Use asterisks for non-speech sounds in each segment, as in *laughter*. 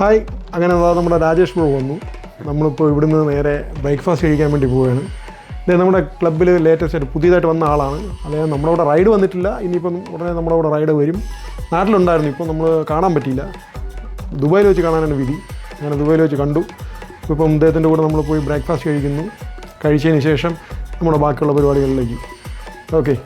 Hi. അങ്ങനെ അതാ നമ്മുടെ രാജേഷ് ബ്രോ വന്നു. നമ്മളിപ്പോൾ ഇവിടുന്ന് നേരെ ബ്രേക്ക്ഫാസ്റ്റ് കഴിക്കാൻ വേണ്ടി പോവുകയാണ്. ഇത് നമ്മുടെ ക്ലബ്ബിൽ ലേറ്റസ്റ്റ് ആയിട്ട് പുതിയതായിട്ട് വന്ന ആളാണ്. അല്ലെങ്കിൽ നമ്മുടെ അവിടെ റൈഡ് വന്നിട്ടില്ല. ഇനിയിപ്പം ഉടനെ നമ്മുടെ അവിടെ റൈഡ് വരും. നാട്ടിലുണ്ടായിരുന്നു ഇപ്പോൾ നമ്മൾ കാണാൻ പറ്റിയില്ല. ദുബായിൽ വെച്ച് കാണാനാണ് വിധി. അങ്ങനെ ദുബായിൽ വെച്ച് കണ്ടു. ഇപ്പം ഇദ്ദേഹത്തിന്റെ കൂടെ നമ്മൾ പോയി ബ്രേക്ക്ഫാസ്റ്റ് കഴിക്കുന്നു. കഴിച്ചതിന് ശേഷം നമ്മുടെ ബാക്കിയുള്ള പരിപാടികളിലേക്ക്. ഓക്കെ.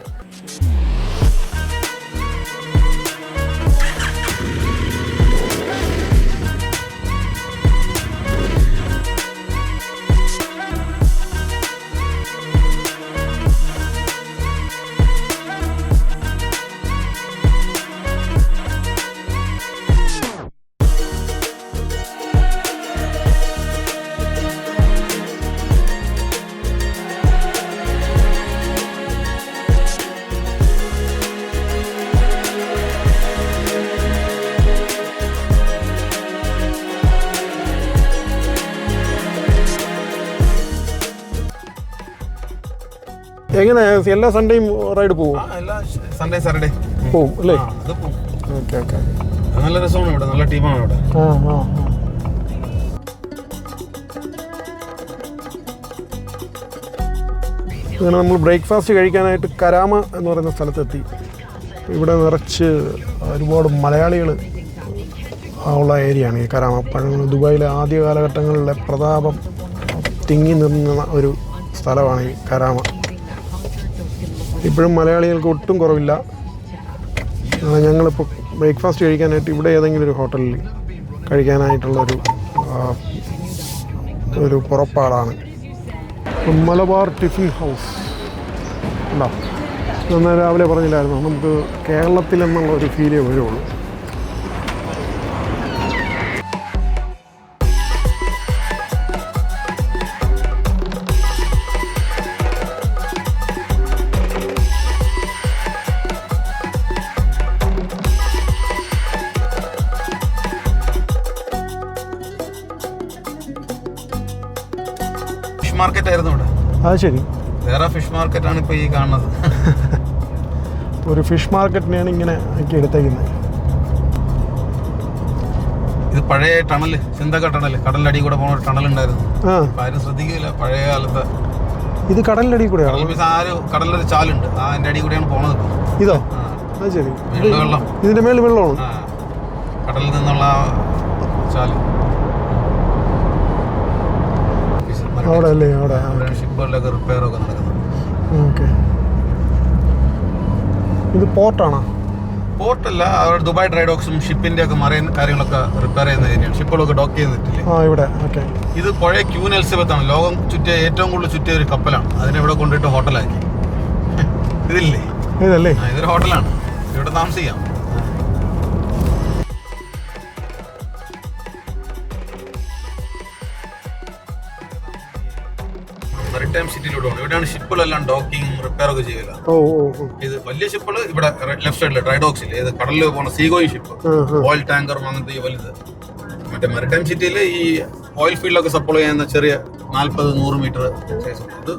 എങ്ങനെ? എല്ലാ സൺഡേയും റൈഡ് പോകും സൺഡേ സാറ്റർഡേ പോകും അല്ലേ? Okay okay. നല്ല രസമാണ് ഇവിടെ. നല്ല ടീമാണ് ഇവിടെ. ആ ആ ആ. അങ്ങനെ നമ്മൾ ബ്രേക്ക്ഫാസ്റ്റ് കഴിക്കാനായിട്ട് കരാമ എന്ന് പറയുന്ന സ്ഥലത്തെത്തി. ഇവിടെ നിറച്ച് ഒരുപാട് മലയാളികൾ ഉള്ള ഏരിയയാണ് ഈ കരാമ പഴങ്ങൾ. ദുബായിലെ ആദ്യ കാലഘട്ടങ്ങളിലെ പ്രതാപം തിങ്ങി നിന്ന ഒരു സ്ഥലമാണ് ഈ കരാമ. ഇപ്പോഴും മലയാളികൾക്ക് ഒട്ടും കുറവില്ല. ഞങ്ങളിപ്പോൾ ബ്രേക്ക്ഫാസ്റ്റ് കഴിക്കാനായിട്ട് ഇവിടെ ഏതെങ്കിലും ഒരു ഹോട്ടലിൽ കഴിക്കാനായിട്ടുള്ളൊരു ഒരു പുറപ്പാടാണ്. Malabar tiffin house. ഉണ്ടോ നന്നായി രാവിലെ പറഞ്ഞില്ലായിരുന്നു? നമുക്ക് കേരളത്തിൽ എന്നുള്ള ഒരു ഫീലേ വരുള്ളൂ മാർക്കറ്റ് ആയിരുന്നു ഇവിടെ. അത് ശരി. വേറെ ഫിഷ് മാർക്കറ്റ് ആണ് ഇപ്പൊ ഈ കാണുന്നത്. ഒരു ഫിഷ് മാർക്കറ്റിനെയാണ് ഇങ്ങനെ ആക്കി എടുത്തേക്കുന്നത്. ഇത് പഴയ ടണൽ ചിന്തക ടണൽ കടലിന്റെ അടി കൂടെ പോകുന്ന ഒരു ടണൽ ഉണ്ടായിരുന്നു ആരും ശ്രദ്ധിക്കില്ല പഴയ കാലത്ത്. ഇത് കൂടെയാണ്? കടൽ മീൻസ് കടലിലൊരു ചാലുണ്ട്. ആ അതിന്റെ അടി കൂടെയാണ് പോണത് ഇതോ? അത് ശരി. ഇതിന്റെ മേളിൽ വെള്ളമാണ്? കടലിൽ നിന്നുള്ള ചാൽ. അവിടെ. അല്ലേ അവിടെ ഷിപ്പുകളിലൊക്കെ റിപ്പയർ ഒക്കെ നടക്കുന്നത് ഓക്കെ. ഇത് പോർട്ടാണോ? പോർട്ടല്ല അവിടെ ദുബായ് ഡ്രൈ ഡോക്സും ഷിപ്പിന്റെ ഒക്കെ മറൈൻ കാര്യങ്ങളൊക്കെ റിപ്പയർ ചെയ്യുന്ന ഏരിയയാണ് ഷിപ്പുകളൊക്കെ ഡോക്ക് ചെയ്തിട്ടില്ലേ? ആ ഇവിടെ. ഓക്കെ. ഇത് പഴയ ക്യൂൻ എൽസബത്ത് ആണ് ലോകം ചുറ്റിയ ഏറ്റവും കൂടുതൽ ചുറ്റിയ ഒരു കപ്പലാണ്. അതിനെ ഇവിടെ കൊണ്ടിട്ട് ഹോട്ടലാക്കി *laughs* ഇതില്ലേ? ഇതല്ലേ? ഇതൊരു ഹോട്ടലാണ് ഇവിടെ താമസിക്കാം. മെറിടൈം സിറ്റിയിലൂടെ പോകണം ഇവിടെയാണ് ഷിപ്പുകളെല്ലാം ഡോക്കിംഗ് റിപ്പയർ ഒക്കെ ചെയ്യുക ഓ ഓ ഓ. ഇത് വലിയ ഷിപ്പുകൾ ഇവിടെ ലെഫ്റ്റ് സൈഡിൽ ഡ്രൈഡോക്സിൽ ഏത് കടലിൽ പോകുന്ന സീഗോയി ഷിപ്പ് ആ ആ. ഓയിൽ ടാങ്കർ അങ്ങനത്തെ ഈ വലുത്. മറ്റേ മെറിടൈം സിറ്റിയിൽ ഈ ഓയിൽ ഫീൽഡൊക്കെ സപ്ലൈ ചെയ്യുന്ന ചെറിയ നാൽപ്പത് നൂറ് മീറ്റർ സൈസ് ഇത്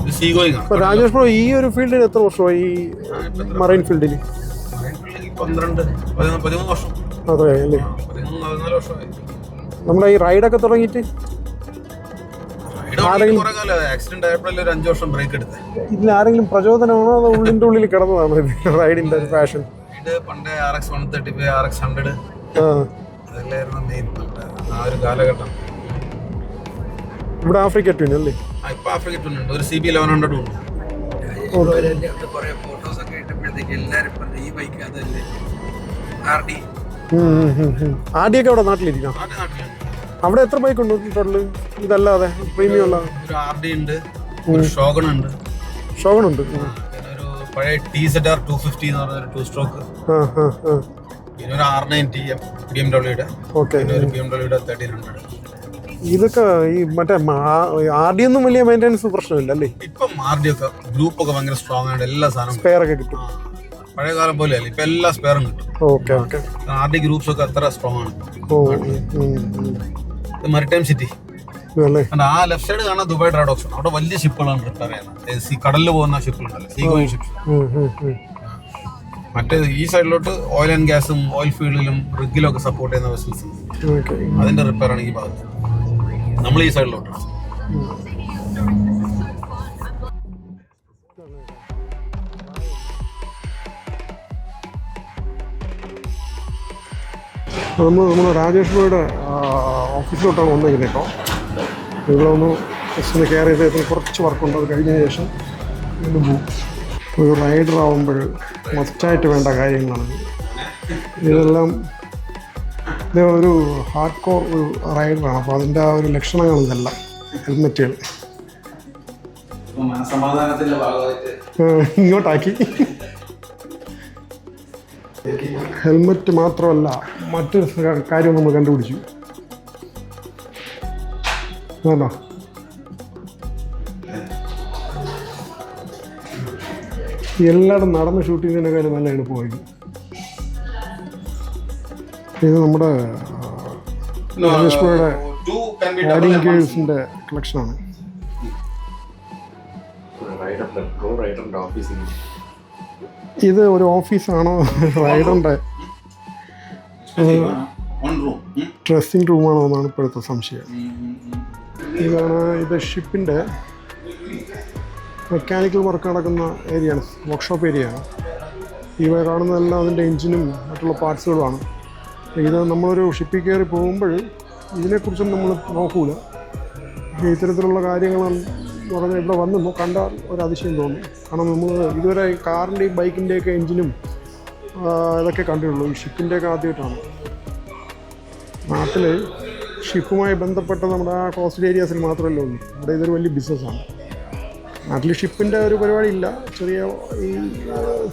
ഇത് സീഗോയിങ് ആണ്. രാജേഷ് ബ്രോ ഈ ഒരു ഫീൽഡിൽ എത്ര വർഷമായി? ഈ മറൈൻ ഫീൽഡിൽ ഈ പന്ത്രണ്ട് പതിമൂന്ന് പതിമൂന്ന് വർഷം. അതെ അല്ലേ? പതിമൂന്ന് പതിനാല് വർഷമായി. നമ്മുടെ ഈ റൈഡൊക്കെ തുടങ്ങിയിട്ട്? ഇതിൽ ആരെങ്കിലും പ്രചോദനമാണോ അതോ ഉള്ളിന്റെ ഉള്ളിൽ കിടന്നതാണോ ഇത്? റൈഡിന്റെ ഒരു ഫാഷൻ ഇത് പണ്ട് R X one thirty five R X hundred ആ. അതെല്ലായിരുന്നു മെയിൻ ആ ഒരു കാലഘട്ടം. ഇവിടെ ആഫ്രിക്ക ട്വിൻ അല്ലേ? ഇപ്പൊ ആഫ്രിക്ക ടൂൺ ഉണ്ട്. ഒരു സി ബി ലെവൻ ഹൺഡ്രഡ് ഉണ്ട്. കുറെ ഫോട്ടോസ് ഒക്കെ ഇട്ടപ്പോഴത്തേക്ക് എല്ലാരും പറഞ്ഞു ഈ ബൈക്ക് അതല്ലേ? ആർ ഡി ഒക്കെ അവിടെ നാട്ടിലിരിക്കാം നാട്ടിലുണ്ട് അവിടെ എത്ര ബൈക്ക് ഉണ്ട് ടോട്ടൽ ഇതല്ലാതെ പ്രീമിയം ഉള്ള? ഒരു ആർ ഡി ഉണ്ട് ഒരു ഷോഗൺ ഉണ്ട്. ഷോഗൺ പിന്നെ ഒരു പഴയ T Z R two fifty എന്ന് പറഞ്ഞ ഒരു ടു സ്ട്രോക്ക് പിന്നെ ഒരു R nine T M B M ഡബ്ല്യൂടെ ഓക്കെ ഒരു ബി എം ഡബ്ല്യൂടെ തേർട്ടീൻ ഹൺഡ്രഡ് ഇതൊക്കെ ഈ മറ്റേ ആർ ഡി ഒന്നും വലിയ മെയിന്റെനൻസ് പ്രശ്നമില്ല അല്ലേ? ഇപ്പം ആർ ഡി ഒക്കെ ഗ്രൂപ്പ് ഒക്കെ ഭയങ്കര സ്ട്രോങ് ആണ് എല്ലാ സാധനവും സ്പെയർ ഒക്കെ കിട്ടും. പഴയ കാലം പോലെ അല്ലേ ഇപ്പൊ എല്ലാ സ്പെയറും കിട്ടും. Okay okay R D groups ഒക്കെ അത്ര സ്ട്രോങ് ആണ്. ഓ മരിടൈം സിറ്റി ആ ലെഫ്റ്റ് സൈഡ് കാണാൻ ദുബായ് ഡ്രാഡോക്സ് ആണ് അവിടെ വലിയ ഷിപ്പുകളാണ് റിപ്പയർ ചെയ്യുന്നത് കടലിൽ പോകുന്ന ഷിപ്പുകളുണ്ടല്ലോ സീ ഗോയിങ് ഷിപ്പ്. മറ്റേ ഈ സൈഡിലോട്ട് ഓയിൽ ആൻഡ് ഗ്യാസും ഓയിൽ ഫീൽഡിലും റിഗിലും ഒക്കെ സപ്പോർട്ട് ചെയ്യുന്ന വെസൽസ് ഉണ്ട് അതിന്റെ റിപ്പയർ ആണ് ഈ ഭാഗത്ത് നമ്മൾ ഈ സൈഡിലോട്ട് നമ്മൾ നമ്മുടെ രാജേഷ് ബോയുടെ ഓഫീസിലോട്ടാണ് വന്നിരിക്കുന്നത് കേട്ടോ നിങ്ങളൊന്ന് ബസ്സിന് ജസ്റ്റ് ഒന്ന് കെയർ ചെയ്ത് കുറച്ച് വർക്കുണ്ട് അത് കഴിഞ്ഞ ശേഷം വീണ്ടും പോകും ഒരു റൈഡർ ആവുമ്പോൾ മസ്റ്റായിട്ട് വേണ്ട കാര്യങ്ങളാണ്. ഇതെല്ലാം ഇത് ഒരു ഹാർഡ് കോർ ഒരു റൈഡറാണ് അപ്പോൾ അതിന്റെ ആ ഒരു ലക്ഷണങ്ങൾ ഇതെല്ലാം. ഹെൽമെറ്റുകൾ ഇങ്ങോട്ടാക്കി. ഹെൽമെറ്റ് മാത്രമല്ല മറ്റൊരു കാര്യം നമ്മൾ കണ്ടുപിടിച്ചു. വേണ്ട. എല്ലായിടും നടന്ന് ഷൂട്ട് ചെയ്യുന്നതിനേക്കാളും നല്ല എളുപ്പമായിരിക്കും. ഇത് നമ്മുടെ രാജേഷ്പുരയുടെ to can be double adding once. കളക്ഷനാണ് റൈഡറിന്റെ റൈഡറിന്റെ ഇത് ഒരു ഓഫീസാണോ റൈഡറിന്റെ *laughs* ഡ്രസ്സിംഗ് റൂമാണോ എന്നാണ് ഇപ്പോഴത്തെ സംശയം. ഇതാണ് ഇത് ഷിപ്പിന്റെ മെക്കാനിക്കൽ വർക്ക് നടക്കുന്ന ഏരിയയാണ് വർക്ക്ഷോപ്പ് ഏരിയയാണ് ഇവ കാണുന്നതെല്ലാം അതിന്റെ എഞ്ചിനും മറ്റുള്ള പാർട്സുകളുമാണ് ഇത് നമ്മളൊരു ഷിപ്പിൽ കയറി പോകുമ്പോൾ ഇതിനെക്കുറിച്ചൊന്നും നമ്മൾ നോക്കൂല. ഇത്തരത്തിലുള്ള കാര്യങ്ങൾ എന്ന് പറഞ്ഞാൽ ഇവിടെ വന്ന് കണ്ടാൽ ഒരു അതിശയം തോന്നും. കാരണം നമ്മൾ ഇതുവരെ കാറിന്റെയും ബൈക്കിന്റെയൊക്കെ എഞ്ചിനും ഇതൊക്കെ കണ്ടിട്ടുള്ളൂ. ഈ ഷിപ്പിന്റെയൊക്കെ ആദ്യമായിട്ടാണ്. നാട്ടിൽ ഷിപ്പുമായി ബന്ധപ്പെട്ട നമ്മുടെ ആ കോസ്റ്റൽ ഏരിയാസിൽ മാത്രമല്ല ഉള്ളൂ. ഇവിടെ ഇതൊരു വലിയ ബിസിനസ്സാണ് നാട്ടിൽ ഷിപ്പിന്റെ ഒരു പരിപാടി ഇല്ല ചെറിയ ഈ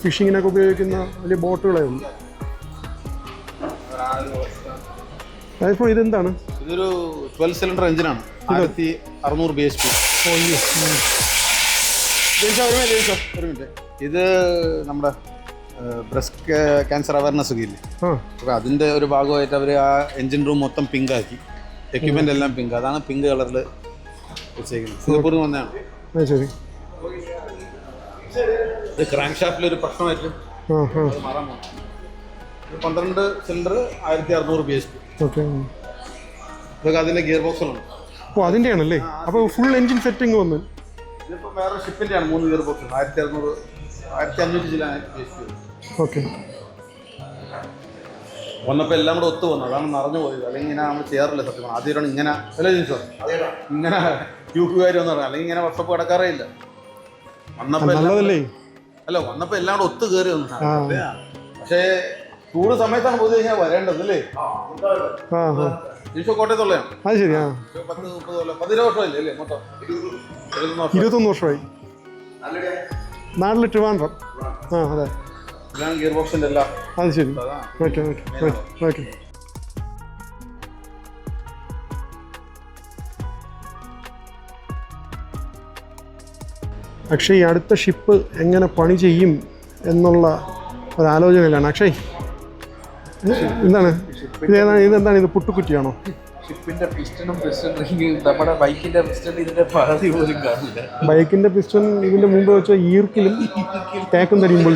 ഫിഷിങ്ങിനൊക്കെ ഉപയോഗിക്കുന്ന വലിയ ബോട്ടുകളേ ഉള്ളൂ. അതിപ്പോൾ ഇതെന്താണ്? ഇതൊരു ട്വൽവ് സിലിണ്ടർ എഞ്ചിനാണ് ആയിരത്തി അറുന്നൂറ് ബി എച്ച് പി ഒരു മിനിറ്റ്. ഇത് നമ്മുടെ ബ്രസ്റ്റ് ക്യാൻസർ അവയർനെസ് ഒക്കെ ഇല്ലേ അപ്പോൾ അതിന്റെ ഒരു ഭാഗമായിട്ട് അവർ ആ എഞ്ചിൻ റൂം മൊത്തം പിങ്ക് ആക്കി. എക്യുപ്മെന്റ് എല്ലാം പിങ്ക് അതാണ് പിങ്ക് കളറിൽ വെച്ചേക്കുന്നത്. സിംഗപ്പൂർ വന്നതാണ്. ശരി. ഇത് ക്രാങ്ക് ഷാഫ്റ്റിൽ ഒരു പ്രശ്നമായിട്ട് പന്ത്രണ്ട് സിലിണ്ടർ ആയിരത്തി അറുന്നൂറ് ബി എച്ച് പി ഓക്കെ. ഇതൊക്കെ അതിന്റെ ഗിയർ ബോക്സുകളുണ്ട് ഓ അതിന്റെ ആണല്ലേ അപ്പോൾ ഫുൾ എഞ്ചിൻ സെറ്റിംഗ് വന്ന്. ഇതിപ്പോൾ വേറെ ഷിപ്പിന്റെയാണ് മൂന്ന് ഗിയർ ബോക്സ് ആയിരത്തി അറുന്നൂറ് ആയിരത്തി അഞ്ഞൂറ്റി ചില ഓക്കെ. വന്നപ്പോൾ എല്ലാം കൂടെ ഒത്തു വന്നു. അതാണ് നിറഞ്ഞു പോയത്. അല്ലെങ്കിൽ ഇങ്ങനെ നമ്മൾ ചെയ്യാറില്ല സത്യം. ആദ്യമായിട്ടാണ് ഇങ്ങനെ അല്ലേ ജിൻസോ? ഇങ്ങനെ ക്യൂക്കുകാർ വന്നു പറഞ്ഞു അല്ലെങ്കിൽ ഇങ്ങനെ വർഷപ്പ് കിടക്കാറേ ഇല്ല. വന്നപ്പോൾ നല്ലതല്ലേ? അല്ല വന്നപ്പോൾ എല്ലാം കൂടെ ഒത്തു കയറി വന്നു. പക്ഷേ ചൂട് സമയത്താണ് പൊതുവെ ഇങ്ങനെ വരേണ്ടത് അല്ലേ? ജിൻസോ കോട്ടയത്തുള്ളതാണ് അത് ശരിയാ പത്ത് മുപ്പത് കൊല്ലം. പതിനൊന്ന് വർഷമല്ലേ അല്ലേ മൊത്തം? ഇരുപത്തൊന്ന് വർഷമായി. നാട്ടിൽ ട്രിവാൻഡ്രം ആ അതെ. അത് ശരി. ഓക്കെ ഓക്കെ ഓക്കെ അക്ഷയ് അടുത്ത ഷിപ്പ് എങ്ങനെ പണി ചെയ്യും എന്നുള്ള ഒരാലോചനയിലാണ് അക്ഷയ് ഇത് എന്താണ്? ഇതേതാണ് ഇതെന്താണ്? ഇത് പുട്ടുക്കുറ്റിയാണോ ഷിപ്പിന്റെ പിസ്റ്റണും പിസ്റ്റൺ നമ്മുടെ ബൈക്കിന്റെ പിസ്റ്റൺ ഇതിന്റെ പകുതി പോലും കാണില്ല. ബൈക്കിന്റെ പിസ്റ്റൺ ഇതിന്റെ മുമ്പ് വെച്ച ഈർക്കിലും തേക്കും തരുമ്പോൾ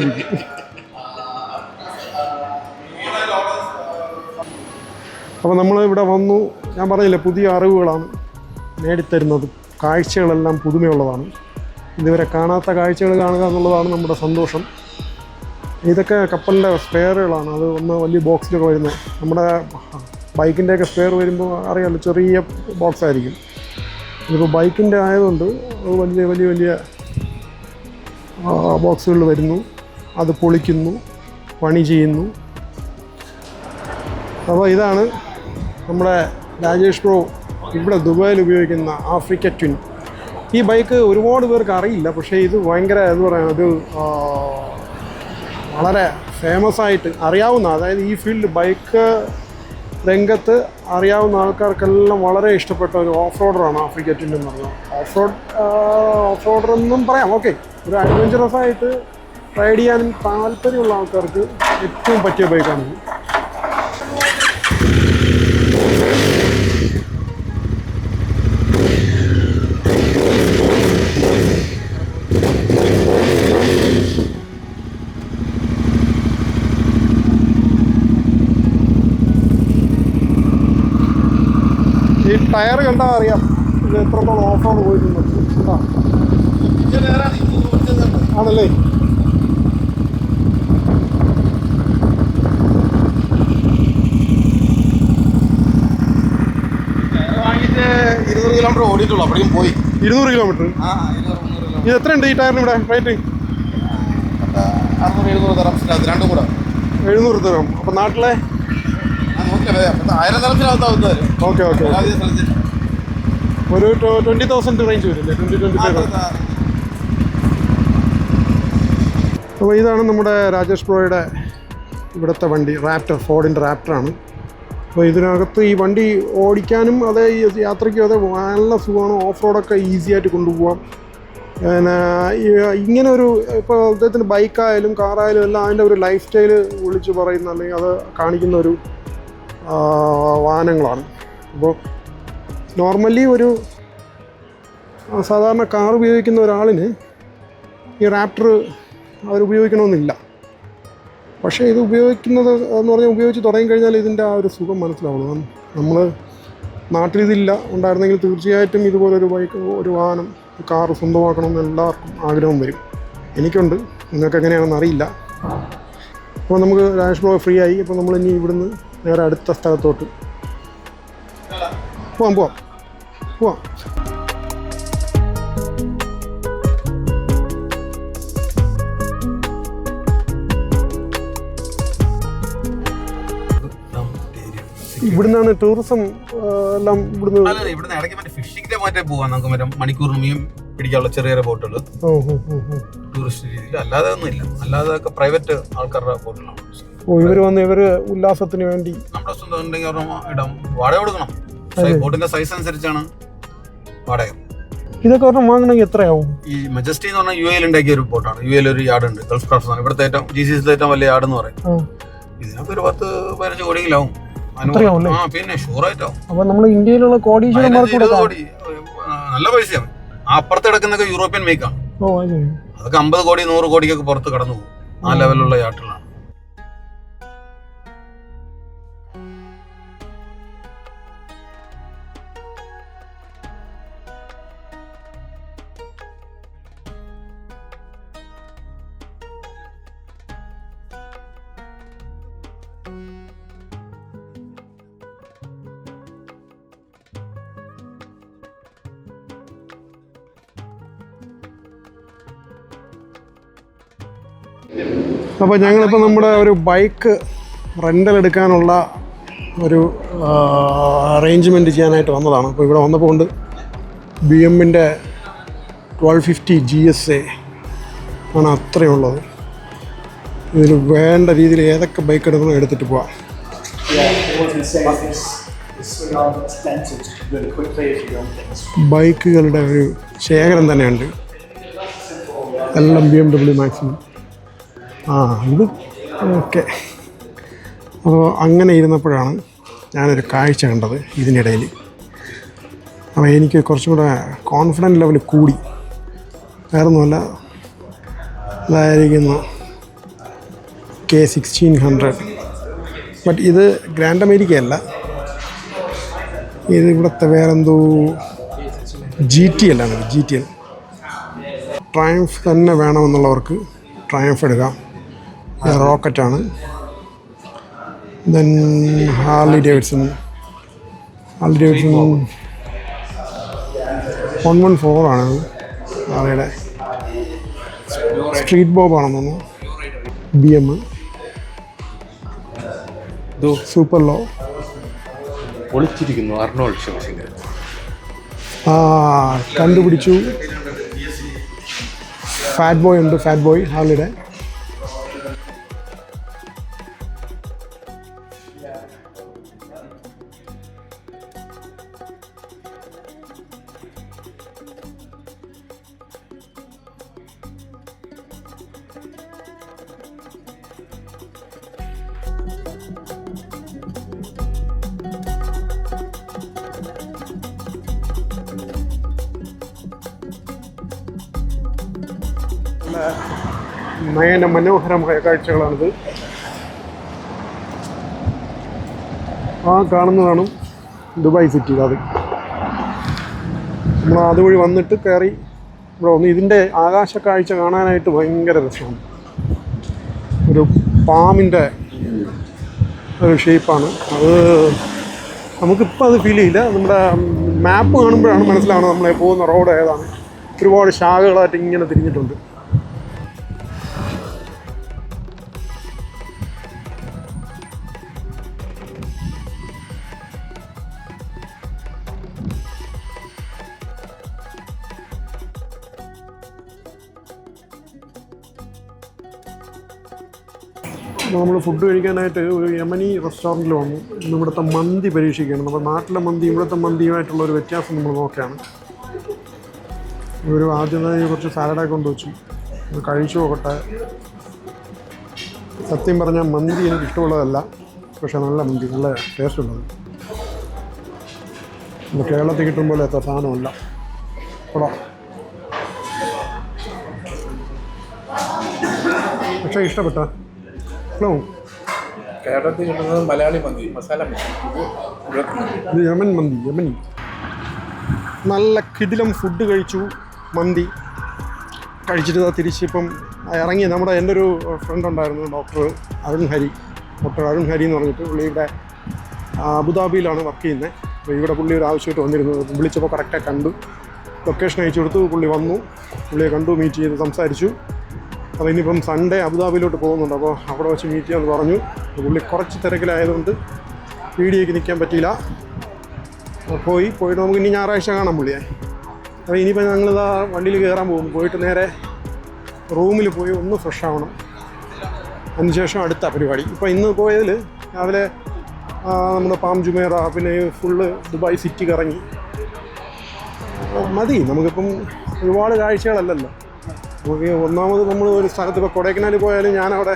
അപ്പോൾ നമ്മൾ ഇവിടെ വന്നു. ഞാൻ പറഞ്ഞില്ലേ പുതിയ അറിവുകളാണ് നേടിത്തരുന്നത്. കാഴ്ചകളെല്ലാം പുതുമയുള്ളതാണ്. ഇതുവരെ കാണാത്ത കാഴ്ചകൾ കാണുക എന്നുള്ളതാണ് നമ്മുടെ സന്തോഷം. ഇതൊക്കെ കപ്പലിന്റെ സ്പെയറുകളാണ് അത് ഒന്ന് വലിയ ബോക്സിലൊക്കെ വരുന്നത്. നമ്മുടെ ബൈക്കിന്റെയൊക്കെ സ്പെയർ വരുമ്പോൾ അറിയാമല്ലോ ചെറിയ ബോക്സ് ആയിരിക്കും. ഇതിപ്പോൾ ബൈക്കിന്റെ ആയതുകൊണ്ട് വലിയ വലിയ വലിയ ബോക്സുകൾ വരുന്നു. അത് പൊളിക്കുന്നു പണി ചെയ്യുന്നു. അപ്പോൾ ഇതാണ് നമ്മുടെ രാജേഷ് പ്രോ ഇവിടെ ദുബായിൽ ഉപയോഗിക്കുന്ന ആഫ്രിക്ക ട്വിൻ. ഈ ബൈക്ക് ഒരുപാട് പേർക്ക് അറിയില്ല പക്ഷേ ഇത് ഭയങ്കര എന്ന് പറയുന്നത് ഒരു വളരെ ഫേമസ് ആയിട്ട് അറിയാവുന്ന അതായത് ഈ ഫീൽഡ് ബൈക്ക് രംഗത്ത് അറിയാവുന്ന ആൾക്കാർക്കെല്ലാം വളരെ ഇഷ്ടപ്പെട്ട ഒരു ഓഫ് റോഡറാണ് ആഫ്രിക്ക ട്വിൻ എന്ന് പറഞ്ഞാൽ. ഓഫ് റോഡ് ഓഫ് റോഡർ എന്നും പറയാം. ഓക്കെ. ഒരു അഡ്വഞ്ചറസ് ആയിട്ട് റൈഡ് ചെയ്യാനും താല്പര്യമുള്ള ആൾക്കാർക്ക് ഏറ്റവും പറ്റിയ ബൈക്കാണ് ടയർ കണ്ടാൽ അറിയാം ഇത് എത്രത്തോളം ഓഫ് റോഡ് പോയിട്ടുണ്ട് കേട്ടോ ആണല്ലേ ഇരുന്നൂറ് കിലോമീറ്റർ ഓടിയിട്ടുള്ളൂ അപ്പോഴേക്കും പോയി. ഇരുന്നൂറ് കിലോമീറ്റർ? ഇരുന്നൂറ് മുന്നൂറ് കിലോമീറ്റർ ഈ ടയറിന് ഇവിടെ റേറ്റ്? അറുന്നൂറ് എഴുന്നൂറ് തരാം. രണ്ടും കൂടെ. എഴുന്നൂറ് തരാം. അപ്പം നാട്ടിലെ ആയിരം ഓക്കെ ഓക്കെ ഒരു ട്വന്റി തൗസൻഡ് റേഞ്ച് വരില്ലേ ഫൈവ് അപ്പോൾ ഇതാണ് നമ്മുടെ രാജേഷ് പ്രോയുടെ ഇവിടുത്തെ വണ്ടി റാപ്റ്റർ ഫോർഡിന്റെ റാപ്റ്ററാണ് അപ്പോൾ ഇതിനകത്ത് ഈ വണ്ടി ഓടിക്കാനും അതേ ഈ യാത്രയ്ക്കും അതേ നല്ല സുഖമാണ്. ഓഫ് റോഡൊക്കെ ഈസി ആയിട്ട് കൊണ്ടുപോകാം പിന്നെ ഇങ്ങനെ ഒരു ഇപ്പോൾ അദ്ദേഹത്തിന്റെ ബൈക്കായാലും കാറായാലും എല്ലാം അതിന്റെ ഒരു ലൈഫ് സ്റ്റൈൽ വിളിച്ച് പറയുന്ന അല്ലെങ്കിൽ അത് കാണിക്കുന്ന ഒരു വാഹനങ്ങളാണ്. അപ്പോൾ നോർമലി ഒരു സാധാരണ കാർ ഉപയോഗിക്കുന്ന ഒരാളിന് ഈ റാപ്റ്റർ അവർ ഉപയോഗിക്കണമെന്നില്ല. പക്ഷേ ഇത് ഉപയോഗിക്കുന്നത് എന്ന് പറഞ്ഞാൽ ഉപയോഗിച്ച് തുടങ്ങി കഴിഞ്ഞാൽ ഇതിന്റെ ആ ഒരു സുഖം മനസ്സിലാവുള്ളൂ. നമ്മൾ നാട്ടിൽ നാട്ടിലിതില്ല ഉണ്ടായിരുന്നെങ്കിൽ തീർച്ചയായിട്ടും ഇതുപോലൊരു ബൈക്ക് ഒരു വാഹനം കാർ സ്വന്തമാക്കണമെന്ന് എല്ലാവർക്കും ആഗ്രഹം വരും. എനിക്കുണ്ട്. നിങ്ങൾക്ക് എങ്ങനെയാണെന്ന് അറിയില്ല. അപ്പോൾ നമുക്ക് രാജേഷ് ബ്ലോ ഫ്രീ ആയി. അപ്പോൾ നമ്മൾ ഇനി ഇവിടുന്ന് നേരെ അടുത്ത സ്ഥലത്തോട്ട്. പോവാം പോവാം. പോവാം. ഇവിടുന്നാണ് ടൂറിസം എല്ലാം ഇവിടുന്ന് ഇവിടുന്ന് ഇടയ്ക്ക് മറ്റേ ഫിഷിങ്ങിന്റെ മറ്റേ പോവാൻ നമുക്ക് മറ്റേ മണിക്കൂറിന് മീൻ പിടിക്കാനുള്ള ചെറിയ ചെറിയ ബോട്ടുകൾ. ടൂറിസ്റ്റ് രീതിയിൽ അല്ലാതെ ഒന്നും ഇല്ല. അല്ലാതെ ഒക്കെ പ്രൈവറ്റ് ആൾക്കാരുടെ ബോട്ടുകളാണ് ഓ ഇവർ വന്ന് ഇവർ ഉല്ലാസത്തിന് വേണ്ടി. നമ്മുടെ സ്വന്തം ഉണ്ടെങ്കിൽ ഒരെണ്ണം ഇടാം വാടക കൊടുക്കണം. ബോട്ടിന്റെ സൈസ് അനുസരിച്ചാണ് വാടക. ഇതൊക്കെ ഒരെണ്ണം വാങ്ങണമെങ്കിൽ എത്രയാവും? ഈ മജസ്റ്റി എന്ന് പറഞ്ഞാൽ യു എയിൽ ഉണ്ടാക്കിയ ഒരു ബോട്ടാണ് യു എയിൽ ഒരു യാർഡ് ഉണ്ട്. ഗൾഫ് ക്രാഫ്റ്റ്സ് ആണ് ഇവിടുത്തെ ഏറ്റവും ജി സി സിയിലെ ഏറ്റവും വലിയ യാർഡ് എന്ന് പറയും. ആ. ഇതിനൊക്കെ ഒരു പത്ത് പതിനഞ്ച് കോടിയിലാവും അതിന് ആ പിന്നെ ഷുവറായിട്ടാവും അപ്പോൾ നമ്മൾ ഇന്ത്യയിലുള്ള കോടീശ്വരന്മാർക്ക് പതിനഞ്ച് കൂടെ കോടി. ആ, നല്ല പൈസയാവും ആ അപ്പുറത്ത് കിടക്കുന്നൊക്കെ യൂറോപ്യൻ മേക്കാണ് ഓ അത് ശരി. അതൊക്കെ അമ്പത് കോടി നൂറ് കോടിക്കൊക്കെ പുറത്ത് കടന്നു പോകും. ആ ലെവലുള്ള യാട്ടുകളാണ് അപ്പോൾ ഞങ്ങളിപ്പോൾ നമ്മുടെ ഒരു ബൈക്ക് റെന്റൽ എടുക്കാനുള്ള ഒരു അറേഞ്ച്മെന്റ് ചെയ്യാനായിട്ട് വന്നതാണ്. അപ്പോൾ ഇവിടെ വന്നപ്പോൾ കൊണ്ട് ബി എമ്മിന്റെ twelve fifty G S A ആണ് അത്രയുള്ളത്. ഇതിൽ വേണ്ട രീതിയിൽ ഏതൊക്കെ ബൈക്ക് എടുക്കണോ എടുത്തിട്ട് പോവാം. ബൈക്കുകളുടെ ഒരു ശേഖരം തന്നെയുണ്ട്. എല്ലാം ബി എം ഡബ്ല്യു മാക്സിമം ആ ഇത് ഓക്കെ. അപ്പോൾ അങ്ങനെ ഇരുന്നപ്പോഴാണ് ഞാനൊരു കാഴ്ച കണ്ടത് ഇതിനിടയിൽ. അപ്പോൾ എനിക്ക് കുറച്ചും കൂടെ കോൺഫിഡന്റ് ലെവൽ കൂടി. വേറൊന്നുമല്ല. ഇതായിരിക്കുന്നു കെ സിക്സ്റ്റീൻ ഹൺഡ്രഡ് ബട്ട് ഇത് ഗ്രാൻഡ് അമേരിക്ക അല്ല. ഇത് ഇവിടുത്തെ വേറെന്തോ ജി ടി അല്ലാണ് ജി ടി എൽ ട്രയംഫ് തന്നെ വേണമെന്നുള്ളവർക്ക് ട്രയംഫ് എടുക്കാം. ഇത് റോക്കറ്റാണ്. Then Harley Davidson Harley Davidson one one four ആണ്. ഹാർലിയുടെ സ്ട്രീറ്റ് ബോബ് ആണെന്ന് തോന്നുന്നു. ബി എം സൂപ്പർ ലോ ഒളിച്ചിരിക്കുന്നു അർണോൾഡ് ഷോസിംഗ് ആ കണ്ടുപിടിച്ചു. ഫാറ്റ് ബോയ് ഉണ്ട് ഫാറ്റ് ബോയ് ഹാർലിയുടെ മനോഹരമായ കാഴ്ചകളാണിത്. ആ കാണുന്നതാണ് ദുബായ് സിറ്റി അത് നമ്മൾ അതുവഴി വന്നിട്ട് കയറി ഇവിടെ വന്നു ഇതിന്റെ ആകാശ കാഴ്ച കാണാനായിട്ട് ഭയങ്കര രസമാണ്. ഒരു പാമ്പിന്റെ ഒരു ഷേപ്പാണ്. അത് നമുക്കിപ്പോൾ അത് ഫീൽ ചെയ്യില്ല. നമ്മുടെ മാപ്പ് കാണുമ്പോഴാണ് മനസ്സിലാവുന്നത് നമ്മളെ പോകുന്ന റോഡ് ഏതാണ്. ഒരുപാട് ശാഖകളായിട്ട് ഇങ്ങനെ തിരിഞ്ഞിട്ടുണ്ട്. നമ്മൾ ഫുഡ് കഴിക്കാനായിട്ട് ഒരു യമനി റെസ്റ്റോറന്റിൽ വന്നു. ഇവിടുത്തെ മന്തി പരീക്ഷിക്കുകയാണ്. നമ്മുടെ നാട്ടിലെ മന്തി ഇവിടുത്തെ മന്തിയുമായിട്ടുള്ള ഒരു വ്യത്യാസം നമ്മൾ നോക്കുകയാണ്. ഒരു ആദ്യം തന്നെ കുറച്ച് സാലഡൊക്കെ കൊണ്ടുവച്ചു കഴിച്ചു നോക്കട്ടെ. സത്യം പറഞ്ഞാൽ മന്തി എനിക്ക് ഇഷ്ടമുള്ളതല്ല. പക്ഷെ നല്ല മന്തി നല്ല ടേസ്റ്റ് ഉള്ളത്. നമ്മൾ കേരളത്തിൽ കിട്ടും പോലെ എത്ര സാധനമല്ല. കൊടാ പക്ഷേ ഇഷ്ടപ്പെട്ട. ഹലോ കേരളത്തിൽ കിട്ടുന്നത് മലയാളി മന്തി മസാല മന്തി. ഇത് യമൻ മന്തി യമനി നല്ല കിടിലം ഫുഡ് കഴിച്ചു മന്തി. കഴിച്ചിട്ട് തിരിച്ചിപ്പം ഇറങ്ങി. നമ്മുടെ എന്റെ ഒരു ഫ്രണ്ട് ഉണ്ടായിരുന്നു ഡോക്ടർ അരുൺ ഹരി. ഡോക്ടർ അരുൺ ഹരി എന്ന് പറഞ്ഞിട്ട് പുള്ളി ഇവിടെ അബുദാബിയിലാണ് വർക്ക് ചെയ്യുന്നത് അപ്പോൾ ഇവിടെ പുള്ളി ഒരു ആവശ്യമായിട്ട് വന്നിരുന്നു. വിളിച്ചപ്പോൾ കറക്റ്റായി കണ്ടു. ലൊക്കേഷൻ അയച്ചു കൊടുത്തു. പുള്ളി വന്നു. പുള്ളിയെ കണ്ടു മീറ്റ് ചെയ്ത് സംസാരിച്ചു. അപ്പോൾ ഇനിയിപ്പം സൺഡേ അബുദാബിയിലോട്ട് പോകുന്നുണ്ട്. അപ്പോൾ അവിടെ വെച്ച് മീറ്റ് ചെയ്യാമെന്ന് പറഞ്ഞു. പുള്ളി കുറച്ച് തിരക്കിലായതുകൊണ്ട് വീഡിയോയ്ക്ക് നിൽക്കാൻ പറ്റിയില്ല. പോയി പോയിട്ട് നമുക്ക് ഇനി ഞായറാഴ്ച കാണാം പുള്ളിയെ. അപ്പോൾ ഇനിയിപ്പോൾ ഞങ്ങളിതാ വണ്ടിയിൽ കയറാൻ പോകും. പോയിട്ട് നേരെ റൂമിൽ പോയി ഒന്ന് ഫ്രഷ് ആവണം. അതിനുശേഷം അടുത്ത പരിപാടി. ഇപ്പോൾ ഇന്ന് പോയതിൽ രാവിലെ നമ്മുടെ പാം ജുമേറ പിന്നെ ഫുള്ള് ദുബായ് സിറ്റി കറങ്ങി. മതി നമുക്കിപ്പം ഒരുപാട് കാഴ്ചകളല്ലല്ലോ. നമുക്ക് ഒന്നാമത് നമ്മൾ ഒരു സ്ഥലത്ത് ഇപ്പോൾ കൊടൈക്കനാൽ പോയാലും ഞാനവിടെ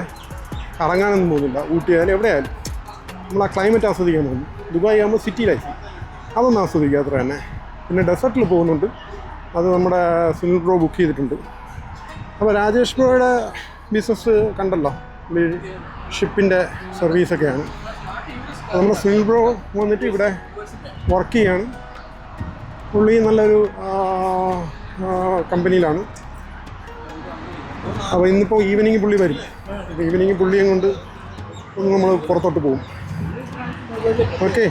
കറങ്ങാനൊന്നും പോകുന്നില്ല. ഊട്ടി ആയാലും എവിടെയായാലും നമ്മൾ ആ ക്ലൈമറ്റ് ആസ്വദിക്കാൻ പോകുന്നു. ദുബായ് ആകുമ്പോൾ സിറ്റി ലൈഫ് അതൊന്നും ആസ്വദിക്കുക അത്ര തന്നെ. പിന്നെ ഡെസേർട്ടിൽ പോകുന്നുണ്ട്. അത് നമ്മുടെ സുനിൽ ബ്രോ ബുക്ക് ചെയ്തിട്ടുണ്ട്. അപ്പോൾ രാജേഷ് ബ്രോയുടെ ബിസിനസ് കണ്ടല്ലോ. ഷിപ്പിന്റെ സർവീസൊക്കെയാണ് നമ്മുടെ സുനിൽ ബ്രോ വന്നിട്ട് ഇവിടെ വർക്ക് ചെയ്യാണ്. പുള്ളി നല്ലൊരു കമ്പനിയിലാണ് അപ്പോൾ ഇന്നിപ്പോൾ ഈവനിങ് പുള്ളി വരും. ഈവനിങ് പുള്ളിയും കൊണ്ട് ഒന്ന് നമ്മൾ പുറത്തോട്ട് പോകും. ഓക്കെ